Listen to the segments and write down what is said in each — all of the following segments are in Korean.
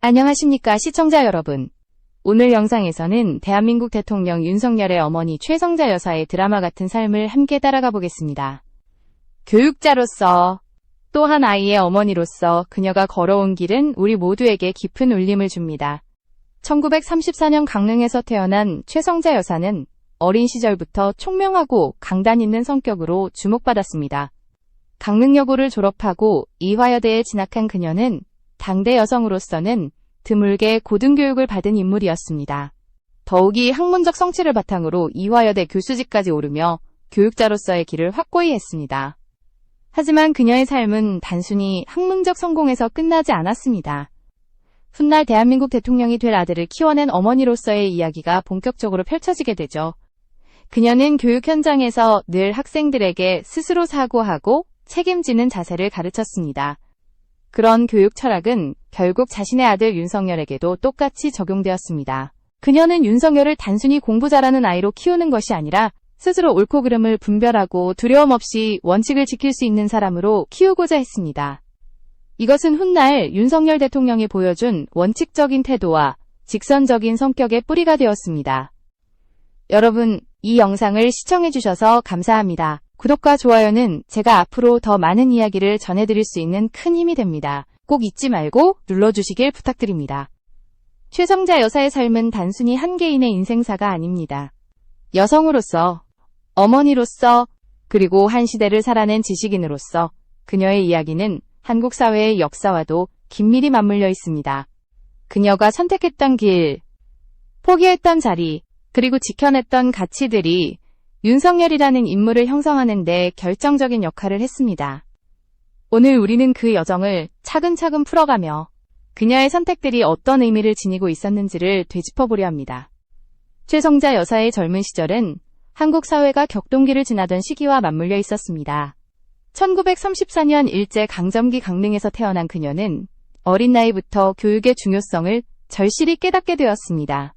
안녕하십니까 시청자 여러분. 오늘 영상에서는 대한민국 대통령 윤석열의 어머니 최성자 여사의 드라마 같은 삶을 함께 따라가 보겠습니다. 교육자로서 또한 아이의 어머니로서 그녀가 걸어온 길은 우리 모두에게 깊은 울림을 줍니다. 1934년 강릉에서 태어난 최성자 여사는 어린 시절부터 총명하고 강단 있는 성격으로 주목받았습니다. 강릉여고를 졸업하고 이화여대에 진학한 그녀는 당대 여성으로서는 드물게 고등교육을 받은 인물이었습니다. 더욱이 학문적 성취를 바탕으로 이화여대 교수직까지 오르며 교육자로서의 길을 확고히 했습니다. 하지만 그녀의 삶은 단순히 학문적 성공에서 끝나지 않았습니다. 훗날 대한민국 대통령이 될 아들을 키워낸 어머니로서의 이야기가 본격적으로 펼쳐지게 되죠. 그녀는 교육 현장에서 늘 학생들에게 스스로 사고하고 책임지는 자세를 가르쳤습니다. 그런 교육 철학은 결국 자신의 아들 윤석열에게도 똑같이 적용되었습니다. 그녀는 윤석열을 단순히 공부 잘하는 아이로 키우는 것이 아니라 스스로 옳고 그름을 분별하고 두려움 없이 원칙을 지킬 수 있는 사람으로 키우고자 했습니다. 이것은 훗날 윤석열 대통령이 보여준 원칙적인 태도와 직선적인 성격의 뿌리가 되었습니다. 여러분, 이 영상을 시청해주셔서 감사합니다. 구독과 좋아요는 제가 앞으로 더 많은 이야기를 전해드릴 수 있는 큰 힘이 됩니다. 꼭 잊지 말고 눌러주시길 부탁드립니다. 최성자 여사의 삶은 단순히 한 개인의 인생사가 아닙니다. 여성으로서, 어머니로서, 그리고 한 시대를 살아낸 지식인으로서 그녀의 이야기는 한국 사회의 역사와도 긴밀히 맞물려 있습니다. 그녀가 선택했던 길, 포기했던 자리, 그리고 지켜냈던 가치들이 윤석열이라는 인물을 형성하는 데 결정적인 역할을 했습니다. 오늘 우리는 그 여정을 차근차근 풀어가며 그녀의 선택들이 어떤 의미를 지니고 있었는지를 되짚어보려 합니다. 최성자 여사의 젊은 시절은 한국 사회가 격동기를 지나던 시기와 맞물려 있었습니다. 1934년 일제 강점기 강릉에서 태어난 그녀는 어린 나이부터 교육의 중요성을 절실히 깨닫게 되었습니다.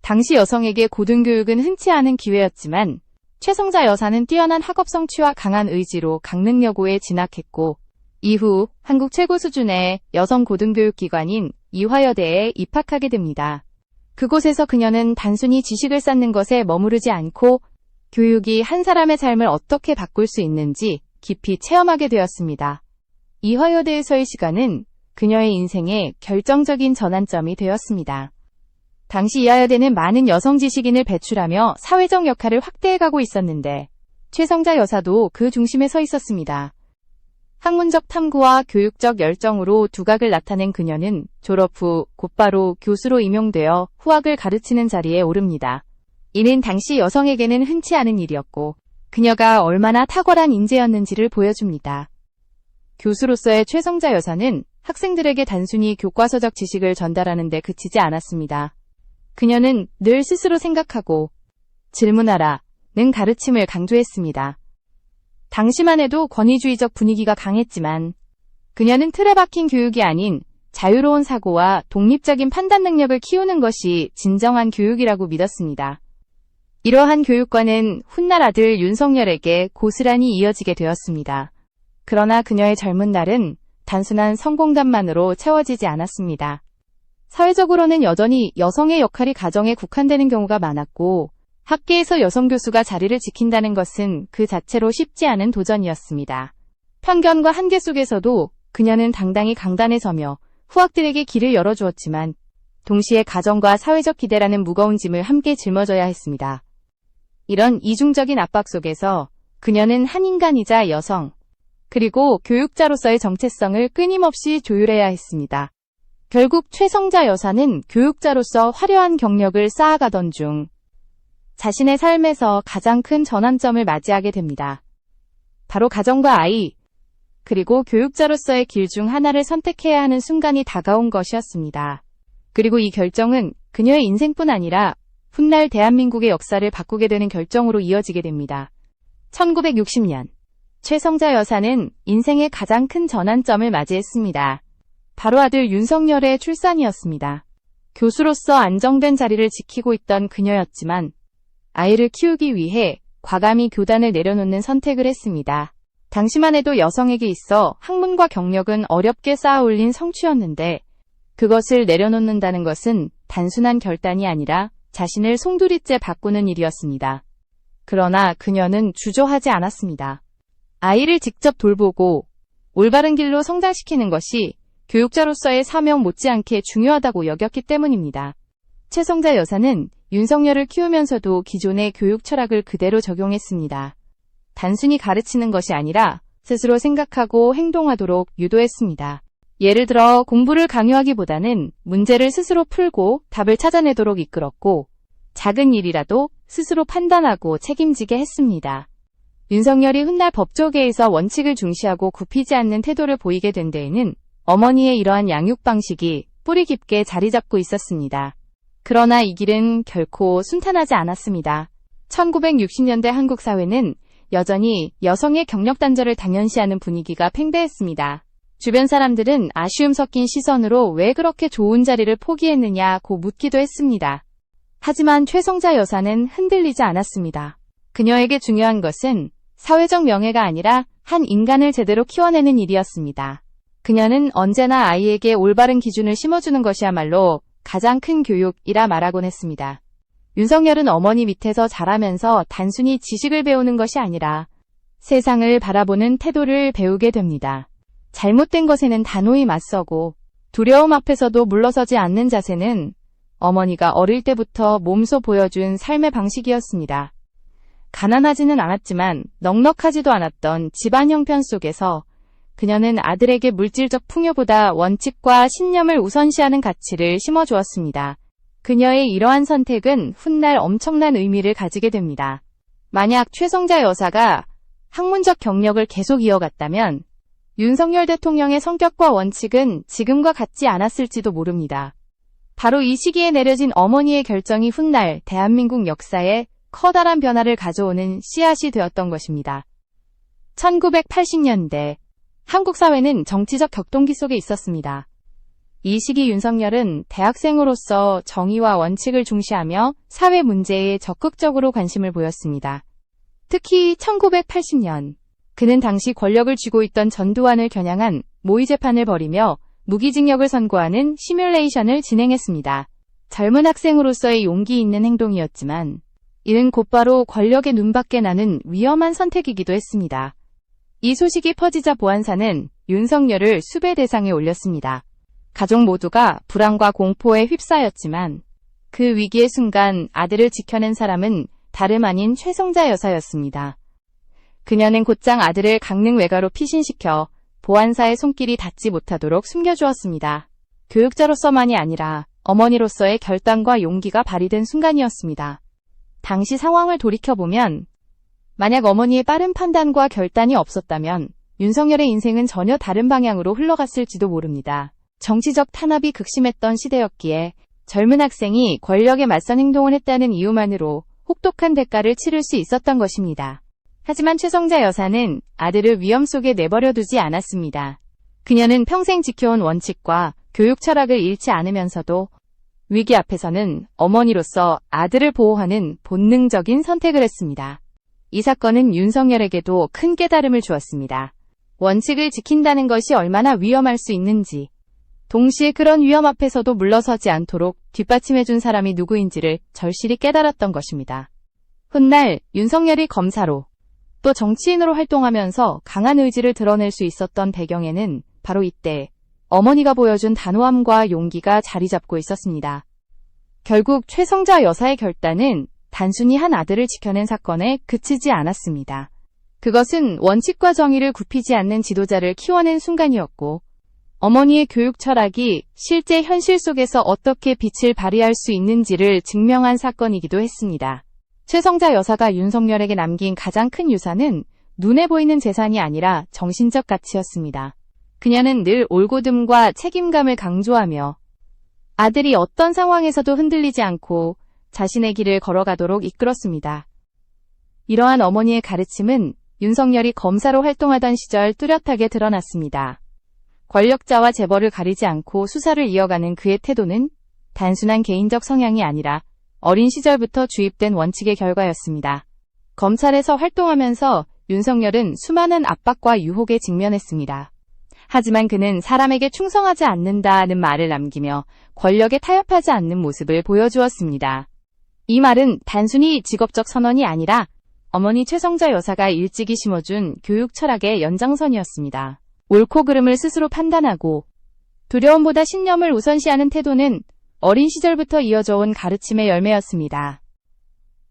당시 여성에게 고등교육은 흔치 않은 기회였지만 최성자 여사는 뛰어난 학업 성취와 강한 의지로 강릉여고에 진학했고 이후 한국 최고 수준의 여성 고등교육기관인 이화여대에 입학하게 됩니다. 그곳에서 그녀는 단순히 지식을 쌓는 것에 머무르지 않고 교육이 한 사람의 삶을 어떻게 바꿀 수 있는지 깊이 체험하게 되었습니다. 이화여대에서의 시간은 그녀의 인생의 결정적인 전환점이 되었습니다. 당시 이하여대는 많은 여성 지식인을 배출하며 사회적 역할을 확대해가고 있었는데 최성자 여사도 그 중심에 서 있었습니다. 학문적 탐구와 교육적 열정으로 두각을 나타낸 그녀는 졸업 후 곧바로 교수로 임용되어 후학을 가르치는 자리에 오릅니다. 이는 당시 여성에게는 흔치 않은 일이었고 그녀가 얼마나 탁월한 인재였는지를 보여줍니다. 교수로서의 최성자 여사는 학생들에게 단순히 교과서적 지식을 전달하는 데 그치지 않았습니다. 그녀는 늘 스스로 생각하고 질문하라 는 가르침을 강조했습니다. 당시만 해도 권위주의적 분위기가 강했지만 그녀는 틀에 박힌 교육이 아닌 자유로운 사고와 독립적인 판단 능력을 키우는 것이 진정한 교육이라고 믿었습니다. 이러한 교육과는 훗날 아들 윤석열에게 고스란히 이어지게 되었습니다. 그러나 그녀의 젊은 날은 단순한 성공담만으로 채워지지 않았습니다. 사회적으로는 여전히 여성의 역할이 가정에 국한되는 경우가 많았고 학계에서 여성 교수가 자리를 지킨다는 것은 그 자체로 쉽지 않은 도전이었습니다. 편견과 한계 속에서도 그녀는 당당히 강단에 서며 후학들에게 길을 열어주었지만 동시에 가정과 사회적 기대라는 무거운 짐을 함께 짊어져야 했습니다. 이런 이중적인 압박 속에서 그녀는 한 인간이자 여성, 그리고 교육자로서의 정체성을 끊임없이 조율해야 했습니다. 결국 최성자 여사는 교육자로서 화려한 경력을 쌓아가던 중 자신의 삶에서 가장 큰 전환점을 맞이하게 됩니다. 바로 가정과 아이, 그리고 교육자로서의 길 중 하나를 선택해야 하는 순간이 다가온 것이었습니다. 그리고 이 결정은 그녀의 인생뿐 아니라 훗날 대한민국의 역사를 바꾸게 되는 결정으로 이어지게 됩니다. 1960년 최성자 여사는 인생의 가장 큰 전환점을 맞이했습니다. 바로 아들 윤석열의 출산이었습니다. 교수로서 안정된 자리를 지키고 있던 그녀였지만 아이를 키우기 위해 과감히 교단을 내려놓는 선택을 했습니다. 당시만 해도 여성에게 있어 학문과 경력은 어렵게 쌓아 올린 성취였는데 그것을 내려놓는다는 것은 단순한 결단이 아니라 자신을 송두리째 바꾸는 일이었습니다. 그러나 그녀는 주저하지 않았습니다. 아이를 직접 돌보고 올바른 길로 성장시키는 것이 교육자로서의 사명 못지않게 중요하다고 여겼기 때문입니다. 최성자 여사는 윤석열을 키우면서도 기존의 교육 철학을 그대로 적용했습니다. 단순히 가르치는 것이 아니라 스스로 생각하고 행동하도록 유도했습니다. 예를 들어 공부를 강요하기보다는 문제를 스스로 풀고 답을 찾아내도록 이끌었고 작은 일이라도 스스로 판단하고 책임지게 했습니다. 윤석열이 훗날 법조계에서 원칙을 중시하고 굽히지 않는 태도를 보이게 된 데에는 어머니의 이러한 양육 방식이 뿌리 깊게 자리 잡고 있었습니다. 그러나 이 길은 결코 순탄하지 않았습니다. 1960년대 한국 사회는 여전히 여성의 경력 단절을 당연시하는 분위기가 팽배했습니다. 주변 사람들은 아쉬움 섞인 시선으로 왜 그렇게 좋은 자리를 포기했느냐고 묻기도 했습니다. 하지만 최성자 여사는 흔들리지 않았습니다. 그녀에게 중요한 것은 사회적 명예가 아니라 한 인간을 제대로 키워내는 일이었습니다. 그녀는 언제나 아이에게 올바른 기준을 심어주는 것이야말로 가장 큰 교육이라 말하곤 했습니다. 윤석열은 어머니 밑에서 자라면서 단순히 지식을 배우는 것이 아니라 세상을 바라보는 태도를 배우게 됩니다. 잘못된 것에는 단호히 맞서고 두려움 앞에서도 물러서지 않는 자세는 어머니가 어릴 때부터 몸소 보여준 삶의 방식이었습니다. 가난하지는 않았지만 넉넉하지도 않았던 집안 형편 속에서 그녀는 아들에게 물질적 풍요보다 원칙과 신념을 우선시하는 가치를 심어주었습니다. 그녀의 이러한 선택은 훗날 엄청난 의미를 가지게 됩니다. 만약 최성자 여사가 학문적 경력을 계속 이어갔다면 윤석열 대통령의 성격과 원칙은 지금과 같지 않았을지도 모릅니다. 바로 이 시기에 내려진 어머니의 결정이 훗날 대한민국 역사에 커다란 변화를 가져오는 씨앗이 되었던 것입니다. 1980년대 한국 사회는 정치적 격동기 속에 있었습니다. 이 시기 윤석열은 대학생으로서 정의와 원칙을 중시하며 사회 문제에 적극적으로 관심을 보였습니다. 특히 1980년 그는 당시 권력을 쥐고 있던 전두환을 겨냥한 모의 재판을 벌이며 무기징역을 선고하는 시뮬레이션을 진행했습니다. 젊은 학생으로서의 용기 있는 행동이었지만 이는 곧바로 권력의 눈밖에 나는 위험한 선택이기도 했습니다. 이 소식이 퍼지자 보안사는 윤석열을 수배 대상에 올렸습니다. 가족 모두가 불안과 공포에 휩싸였지만 그 위기의 순간 아들을 지켜낸 사람은 다름 아닌 최성자 여사였습니다. 그녀는 곧장 아들을 강릉 외가로 피신시켜 보안사의 손길이 닿지 못하도록 숨겨주었습니다. 교육자로서만이 아니라 어머니로서의 결단과 용기가 발휘된 순간이었습니다. 당시 상황을 돌이켜보면 만약 어머니의 빠른 판단과 결단이 없었다면 윤석열의 인생은 전혀 다른 방향으로 흘러갔을지도 모릅니다. 정치적 탄압이 극심했던 시대였기에 젊은 학생이 권력에 맞선 행동을 했다는 이유만으로 혹독한 대가를 치를 수 있었던 것입니다. 하지만 최성자 여사는 아들을 위험 속에 내버려 두지 않았습니다. 그녀는 평생 지켜온 원칙과 교육 철학을 잃지 않으면서도 위기 앞에서는 어머니로서 아들을 보호하는 본능적인 선택을 했습니다. 이 사건은 윤석열에게도 큰 깨달음을 주었습니다. 원칙을 지킨다는 것이 얼마나 위험할 수 있는지, 동시에 그런 위험 앞에서도 물러서지 않도록 뒷받침해준 사람이 누구인지를 절실히 깨달았던 것입니다. 훗날 윤석열이 검사로 또 정치인으로 활동하면서 강한 의지를 드러낼 수 있었던 배경에는 바로 이때 어머니가 보여준 단호함과 용기가 자리 잡고 있었습니다. 결국 최성자 여사의 결단은 단순히 한 아들을 지켜낸 사건에 그치지 않았습니다. 그것은 원칙과 정의를 굽히지 않는 지도자를 키워낸 순간이었고, 어머니의 교육 철학이 실제 현실 속에서 어떻게 빛을 발휘할 수 있는지를 증명한 사건이기도 했습니다. 최성자 여사가 윤석열에게 남긴 가장 큰 유산은 눈에 보이는 재산이 아니라 정신적 가치였습니다. 그녀는 늘 올곧음과 책임감을 강조하며 아들이 어떤 상황에서도 흔들리지 않고 자신의 길을 걸어가도록 이끌었습니다. 이러한 어머니의 가르침은 윤석열이 검사로 활동하던 시절 뚜렷하게 드러났습니다. 권력자와 재벌을 가리지 않고 수사를 이어가는 그의 태도는 단순한 개인적 성향이 아니라 어린 시절부터 주입된 원칙의 결과였습니다. 검찰에서 활동하면서 윤석열은 수많은 압박과 유혹에 직면했습니다. 하지만 그는 사람에게 충성하지 않는다는 말을 남기며 권력에 타협하지 않는 모습을 보여주었습니다. 이 말은 단순히 직업적 선언이 아니라 어머니 최성자 여사가 일찍이 심어준 교육 철학의 연장선이었습니다. 옳고 그름을 스스로 판단하고 두려움보다 신념을 우선시하는 태도는 어린 시절부터 이어져 온 가르침의 열매였습니다.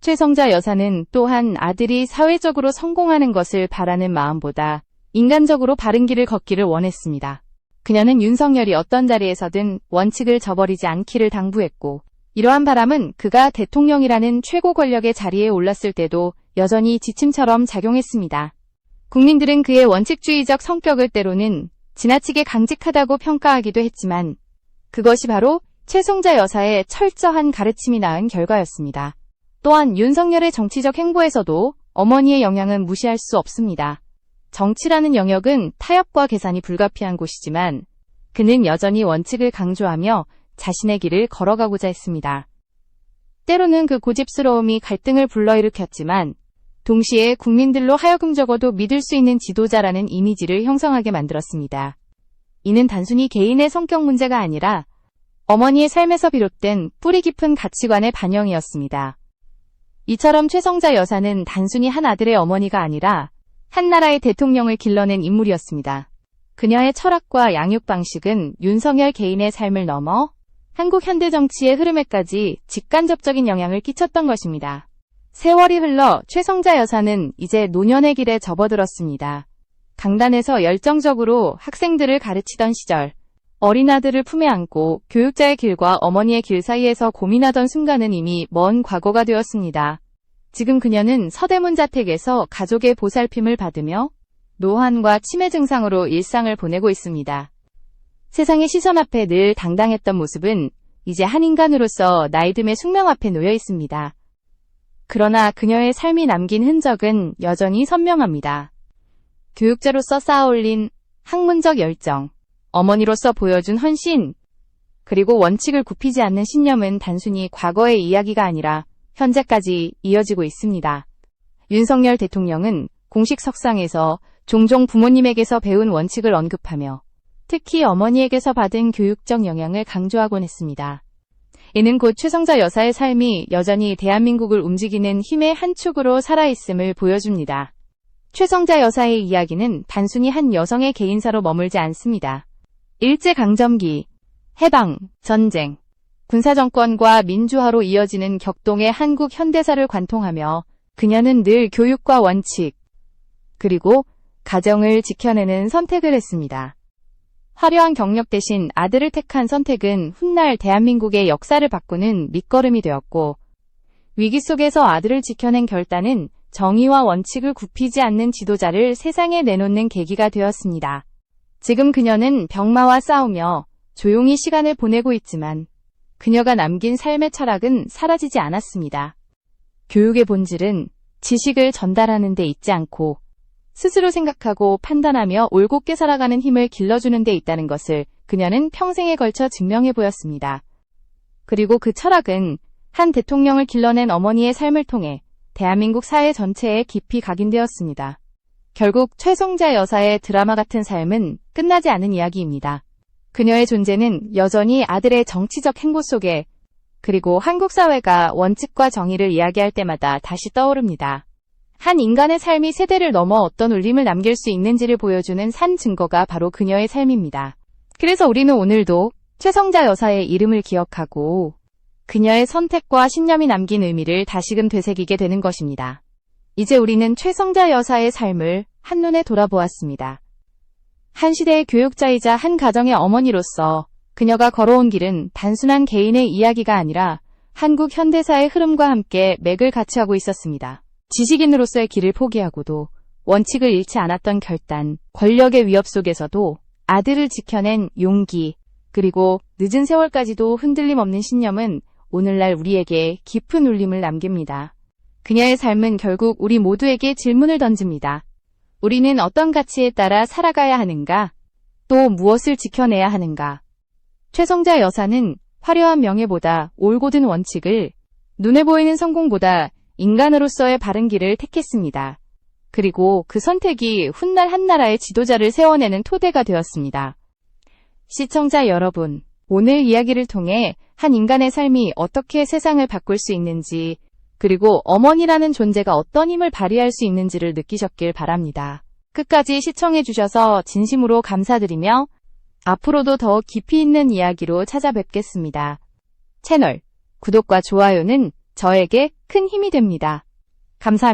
최성자 여사는 또한 아들이 사회적으로 성공하는 것을 바라는 마음보다 인간적으로 바른 길을 걷기를 원했습니다. 그녀는 윤석열이 어떤 자리에서든 원칙을 저버리지 않기를 당부했고, 이러한 바람은 그가 대통령이라는 최고 권력의 자리에 올랐을 때도 여전히 지침처럼 작용했습니다. 국민들은 그의 원칙주의적 성격을 때로는 지나치게 강직하다고 평가하기도 했지만, 그것이 바로 최성자 여사의 철저한 가르침이 낳은 결과였습니다. 또한 윤석열의 정치적 행보에서도 어머니의 영향은 무시할 수 없습니다. 정치라는 영역은 타협과 계산이 불가피한 곳이지만 그는 여전히 원칙을 강조하며 자신의 길을 걸어가고자 했습니다. 때로는 그 고집스러움이 갈등을 불러일으켰지만 동시에 국민들로 하여금 적어도 믿을 수 있는 지도자라는 이미지를 형성하게 만들었습니다. 이는 단순히 개인의 성격 문제가 아니라 어머니의 삶에서 비롯된 뿌리 깊은 가치관의 반영이었습니다. 이처럼 최성자 여사는 단순히 한 아들의 어머니가 아니라 한 나라의 대통령을 길러낸 인물이었습니다. 그녀의 철학과 양육 방식은 윤석열 개인의 삶을 넘어 한국 현대 정치의 흐름에까지 직간접적인 영향을 끼쳤던 것입니다. 세월이 흘러 최성자 여사는 이제 노년의 길에 접어들었습니다. 강단에서 열정적으로 학생들을 가르치던 시절, 어린 아들을 품에 안고 교육자의 길과 어머니의 길 사이에서 고민하던 순간은 이미 먼 과거가 되었습니다. 지금 그녀는 서대문 자택에서 가족의 보살핌을 받으며 노환과 치매 증상으로 일상을 보내고 있습니다. 세상의 시선 앞에 늘 당당했던 모습은 이제 한 인간으로서 나이 듦의 숙명 앞에 놓여 있습니다. 그러나 그녀의 삶이 남긴 흔적은 여전히 선명합니다. 교육자로서 쌓아올린 학문적 열정, 어머니로서 보여준 헌신, 그리고 원칙을 굽히지 않는 신념은 단순히 과거의 이야기가 아니라 현재까지 이어지고 있습니다. 윤석열 대통령은 공식 석상에서 종종 부모님에게서 배운 원칙을 언급하며 특히 어머니에게서 받은 교육적 영향을 강조하곤 했습니다. 이는 곧 최성자 여사의 삶이 여전히 대한민국을 움직이는 힘의 한 축으로 살아있음을 보여줍니다. 최성자 여사의 이야기는 단순히 한 여성의 개인사로 머물지 않습니다. 일제강점기, 해방, 전쟁, 군사정권과 민주화로 이어지는 격동의 한국 현대사를 관통하며 그녀는 늘 교육과 원칙, 그리고 가정을 지켜내는 선택을 했습니다. 화려한 경력 대신 아들을 택한 선택은 훗날 대한민국의 역사를 바꾸는 밑거름이 되었고, 위기 속에서 아들을 지켜낸 결단은 정의와 원칙을 굽히지 않는 지도자를 세상에 내놓는 계기가 되었습니다. 지금 그녀는 병마와 싸우며 조용히 시간을 보내고 있지만, 그녀가 남긴 삶의 철학은 사라지지 않았습니다. 교육의 본질은 지식을 전달하는 데 있지 않고 스스로 생각하고 판단하며 올곧게 살아가는 힘을 길러주는 데 있다는 것을 그녀는 평생에 걸쳐 증명해 보였습니다. 그리고 그 철학은 한 대통령을 길러낸 어머니의 삶을 통해 대한민국 사회 전체에 깊이 각인되었습니다. 결국 최송자 여사의 드라마 같은 삶은 끝나지 않은 이야기입니다. 그녀의 존재는 여전히 아들의 정치적 행보 속에 그리고 한국 사회가 원칙과 정의를 이야기할 때마다 다시 떠오릅니다. 한 인간의 삶이 세대를 넘어 어떤 울림을 남길 수 있는지를 보여주는 산 증거가 바로 그녀의 삶입니다. 그래서 우리는 오늘도 최성자 여사의 이름을 기억하고 그녀의 선택과 신념이 남긴 의미를 다시금 되새기게 되는 것입니다. 이제 우리는 최성자 여사의 삶을 한눈에 돌아보았습니다. 한 시대의 교육자이자 한 가정의 어머니로서 그녀가 걸어온 길은 단순한 개인의 이야기가 아니라 한국 현대사의 흐름과 함께 맥을 같이 하고 있었습니다. 지식인으로서의 길을 포기하고도 원칙을 잃지 않았던 결단, 권력의 위협 속에서도 아들을 지켜낸 용기, 그리고 늦은 세월까지도 흔들림 없는 신념은 오늘날 우리에게 깊은 울림을 남깁니다. 그녀의 삶은 결국 우리 모두에게 질문을 던집니다. 우리는 어떤 가치에 따라 살아가야 하는가? 또 무엇을 지켜내야 하는가? 최성자 여사는 화려한 명예보다 올곧은 원칙을 눈에 보이는 성공보다 인간으로서의 바른 길을 택했습니다. 그리고 그 선택이 훗날 한 나라의 지도자를 세워내는 토대가 되었습니다. 시청자 여러분, 오늘 이야기를 통해 한 인간의 삶이 어떻게 세상을 바꿀 수 있는지, 그리고 어머니라는 존재가 어떤 힘을 발휘할 수 있는지를 느끼셨길 바랍니다. 끝까지 시청해주셔서 진심으로 감사드리며, 앞으로도 더 깊이 있는 이야기로 찾아뵙겠습니다. 채널 구독과 좋아요는 저에게 큰 힘이 됩니다. 감사합니다.